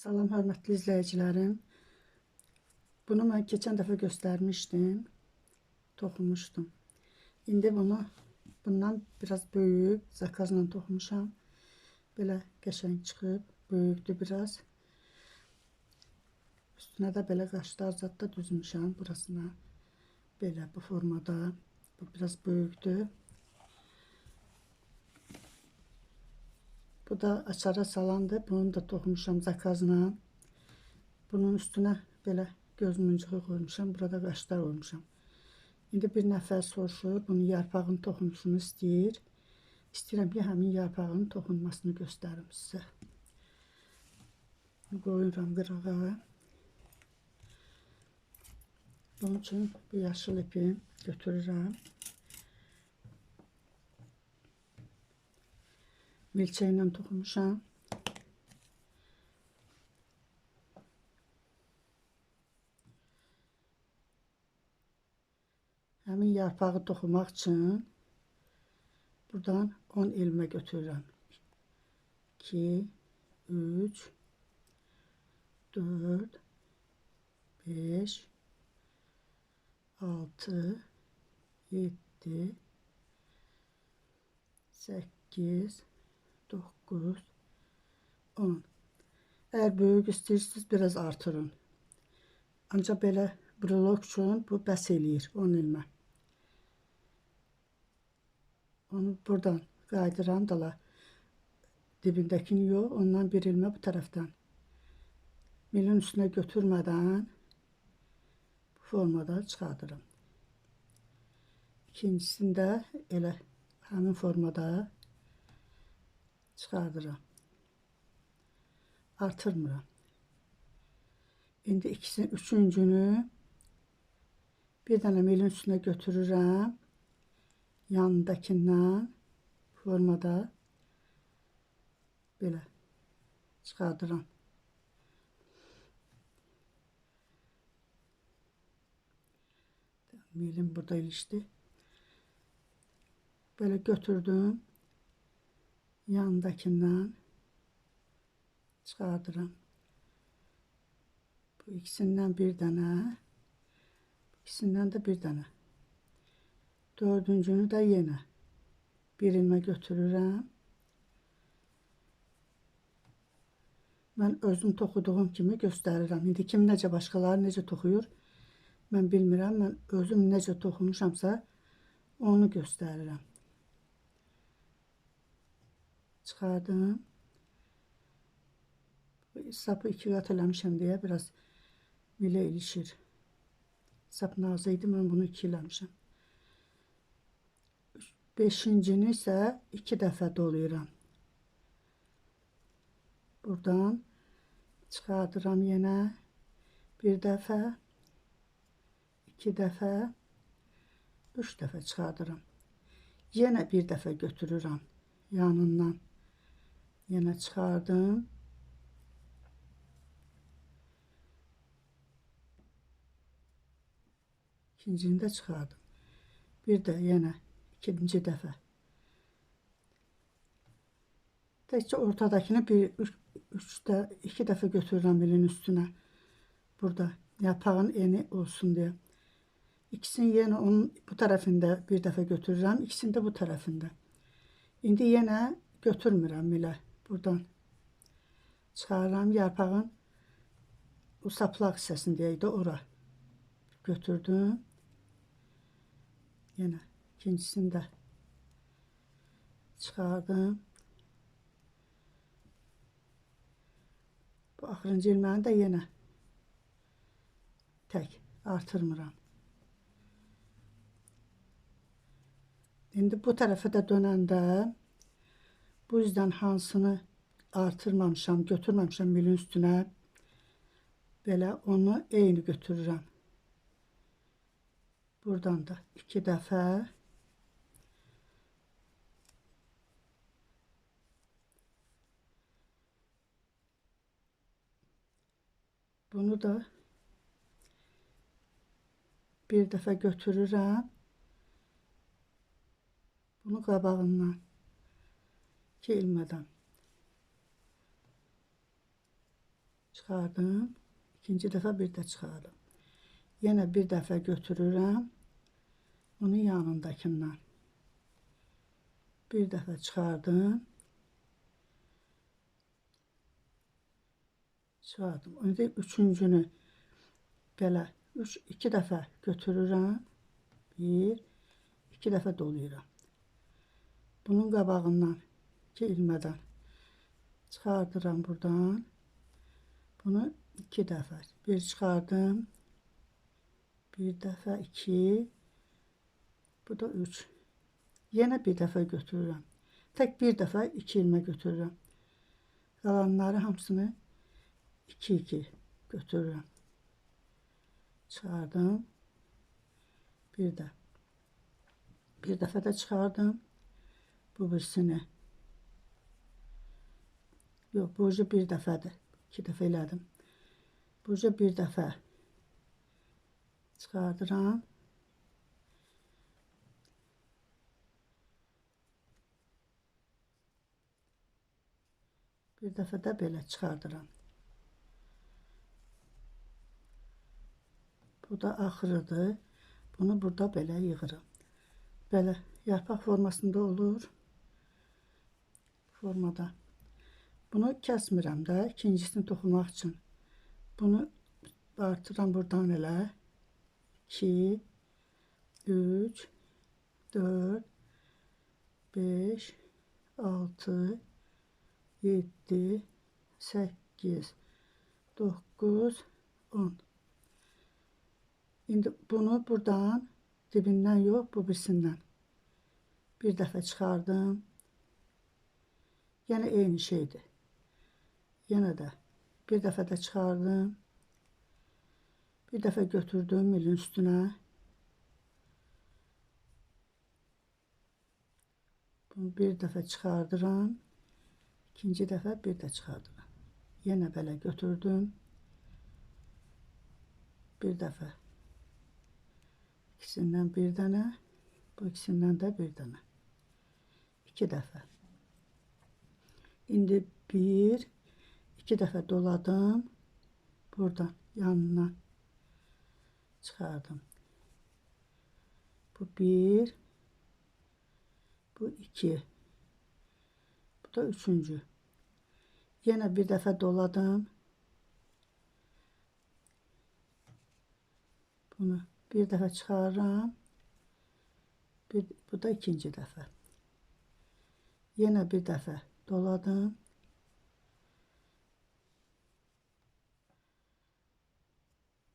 Salam hörmətli izləyicilərim. Bunu mən keçən dəfə göstərmişdim. Toxumuşdum. İndi bunu bundan biraz böyük zakazla toxumuşam. Belə qəşəng çıxıb, böyükdür biraz. Üstünə də belə qaşlar zad da düzmüşəm burasına. Belə bu formada. Bu biraz böyükdür. Bu da açara salandı. Bunu da toxumuşam zakazla. Bunun üstünə belə göz muncuğu qoymuşam. Burada qaşlar qoymuşam. İndi bir nəfər soruşur, bunun yarpağını toxunmasını istəyir. İstəyirəm ki, həmin yarpağın toxunmasını göstərim sizə. Qoyuram qırağa. Bunun üçün bu yaşıl ipi götürürəm. Milçəklə toxumuşam. Həmin yarpağı toxumaq üçün buradan 10 ilmə götürürəm. 2 3 4 5 6 7 8 9 10 Eğer böyük istəyirsiniz biraz artırın. Ancaq belə brolog üçün bu bəs eləyir 10 ilmə. Onu buradan qaydıram dala. Dibindəkini yox, ondan bir ilmə bu tərəfdən. Milin üstünə götürmədən bu formada çıxardıram. İkincisində elə həmin formada çıxardıram. Artırmıram. İndi ikisini, üçüncünü bir dənə milin üstünə götürürəm. Yanındakindən formada belə çıxardıram. Milim burada ilişdi. Böyle götürdüm. Yanındakindən çıxardıram. Bu ikisindən bir dənə, bu ikisindən də bir dənə. Dördüncünü də yenə bir ilmə götürürəm. Mən özüm toxuduğum kimi göstərirəm. İndi kim necə başqaları necə toxuyur, mən bilmirəm. Mən özüm necə toxumuşamsa, onu göstərirəm. Çıxardım. Sapı iki qat eləmişəm deyə biraz milə ilişir. Sap nazı idi, mən bunu iki eləmişəm. Beşincini isə iki dəfə doluyuram. Buradan çıxardıram yenə bir dəfə, iki dəfə, üç dəfə çıxardıram. Yenə bir dəfə götürürəm yanından. Yenə çıxardım. İkincini də çıxardım. Bir də yenə ikinci dəfə. Təkcə ortadakını bir üç, üçdə iki dəfə götürürəm bilin üstünə. Burada yapağın eni olsun deyə. İkisini yenə onun bu tərəfində bir dəfə götürürəm, ikisini də bu tərəfində. İndi yenə götürmürəm belə buradan. Çıxarıram yarpağın o saplaq hissəsindəydi ora. Götürdüm. Yine ikincisini de çıxardım. Bu axırıncı ilməni də yenə tək artırmıram. İndi bu tərəfə də dönəndə bu yüzden hansını artırmamışam, götürməmişəm milin üstünə. Belə onu eyni götürürəm. Buradan da iki defa bunu da bir defa götürürüm. Bunu qabağından iki ilmədən Çıxardım. İkinci dəfə bir də çıxardım. Yenə bir dəfə götürürəm. Onun yanındakından. Bir dəfə çıxardım. Çıxardım. İndi üçüncünü belə 3 2 dəfə götürürəm. 1 2 dəfə doluyuram. Bunun qabağından iki ilmədən çıxardıram buradan. Bunu iki dəfə. Bir çıxardım. Bir dəfə, iki. Bu da üç. Yenə bir dəfə götürürəm. Tək bir dəfə iki ilmə götürürəm. Qalanları hamısını iki iki götürürəm. Çıxardım. Bir də. Bir dəfə də çıxardım. Bu birisini. Yox, bu ucu bir dəfədir. İki dəfə elədim. Bu ucu bir dəfə çıxardıram. Bir dəfə də belə çıxardıram. Bu da axırıdır. Bunu burada belə yığıram. Belə yarpaq formasında olur. Formada. Bunu kəsmirəm də ikincisini toxumaq üçün. Bunu artıram buradan elə. 2 3 4 5 6 7 8 9 10 İndi bunu buradan dibindən yox, bu birisindən bir dəfə çıxardım. Yenə eyni şeydir. Yenə də bir dəfə də çıxardım. Bir dəfə götürdüm milin üstünə. Bunu bir dəfə çıxardıram. İkinci dəfə bir də çıxardıram. Yenə belə götürdüm. Bir dəfə. İkisindən bir dənə. Bu ikisindən də bir dənə. İki dəfə. İndi bir, iki dəfə doladım. Buradan yanına çıkardım. Bu bir, bu iki, bu da üçüncü. Yine bir defa doladım. Bunu bir defa çıkarırım. Bir, bu da ikinci defa. Yine bir defa doladım.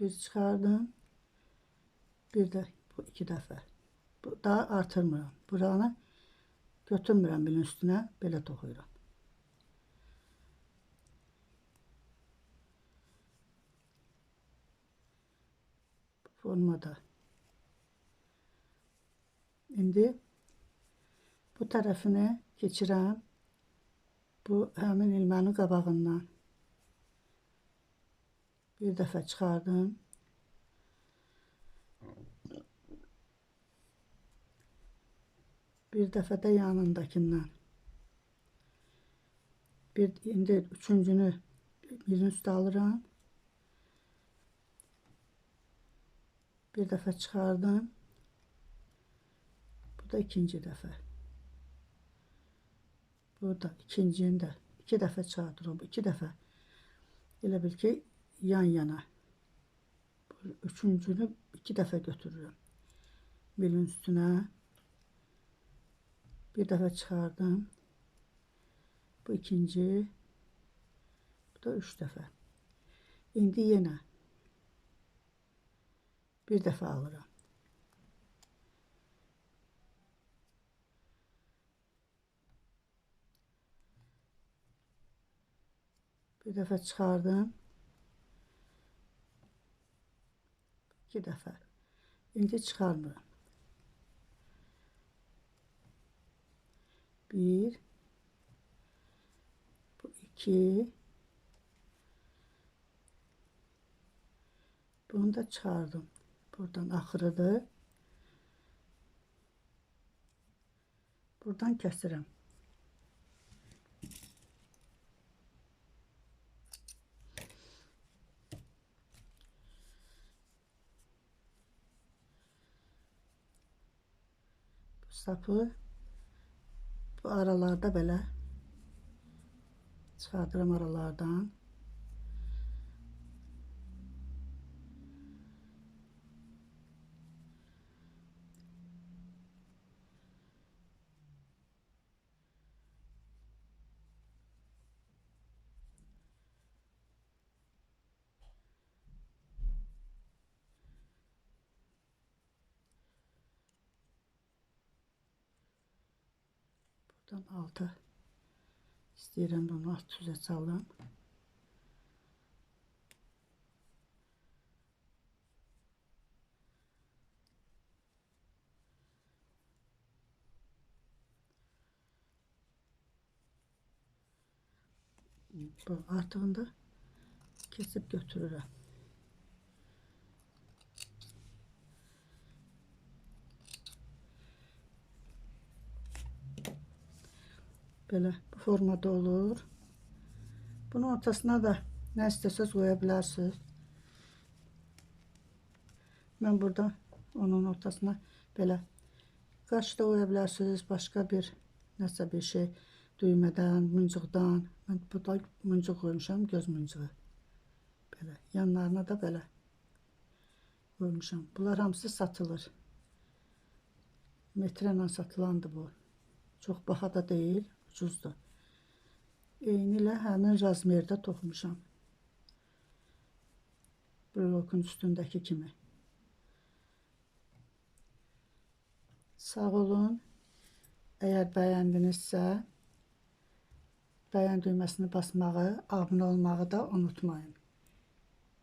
Bir çıkardım. Bir de bu iki defa. Bu daha artırmıram. Buranı götürmürəm bilin üstünə, belə toxuyuram. Formada. İndi bu tərəfini keçirəm. Bu həmin ilmənin qabağından bir dəfə çıxardım. Bir dəfə də yanındakindən. Bir indi üçüncünü birin üstə alıram. Bir dəfə çıxardım. Bu da ikinci dəfə. Bu da ikincini də iki dəfə çıxardıram. İki dəfə. Elə bil ki yan yana. Üçüncünü iki dəfə götürürəm. Bilin üstünə. Bir defa çıkardım. Bu ikinci. Bu da üç defa. İndi yine bir defa alırım. Bir defa çıkardım. İki defa. İndi çıkarmıyorum. Bir. Bu iki. Bunu da çıkardım. Buradan axırıdır. Buradan kəsirəm. Sapı bu aralarda belə çıxardıram aralardan. Buradan alta istəyirəm bunu alt üzə çalım. Bu artığını da kesip Belə bu formada olur. Bunun ortasına da nə istəsəz qoya bilərsiniz. Mən burada onun ortasına belə qaç da qoya bilərsiniz. Başqa bir nəsə bir şey düymədən, mıncıqdan. Mən burada mıncıq qoymuşam, göz mıncığı. Belə yanlarına da belə qoymuşam. Bunlar hamısı satılır. Metrlə satılandı bu. Çox baha da deyil, ucuzdur. Eyni ilə həmin razmerdə toxumuşam. Blokun üstündəki kimi. Sağ olun. Əgər bəyəndinizsə, bəyən düyməsini basmağı, abunə olmağı da unutmayın.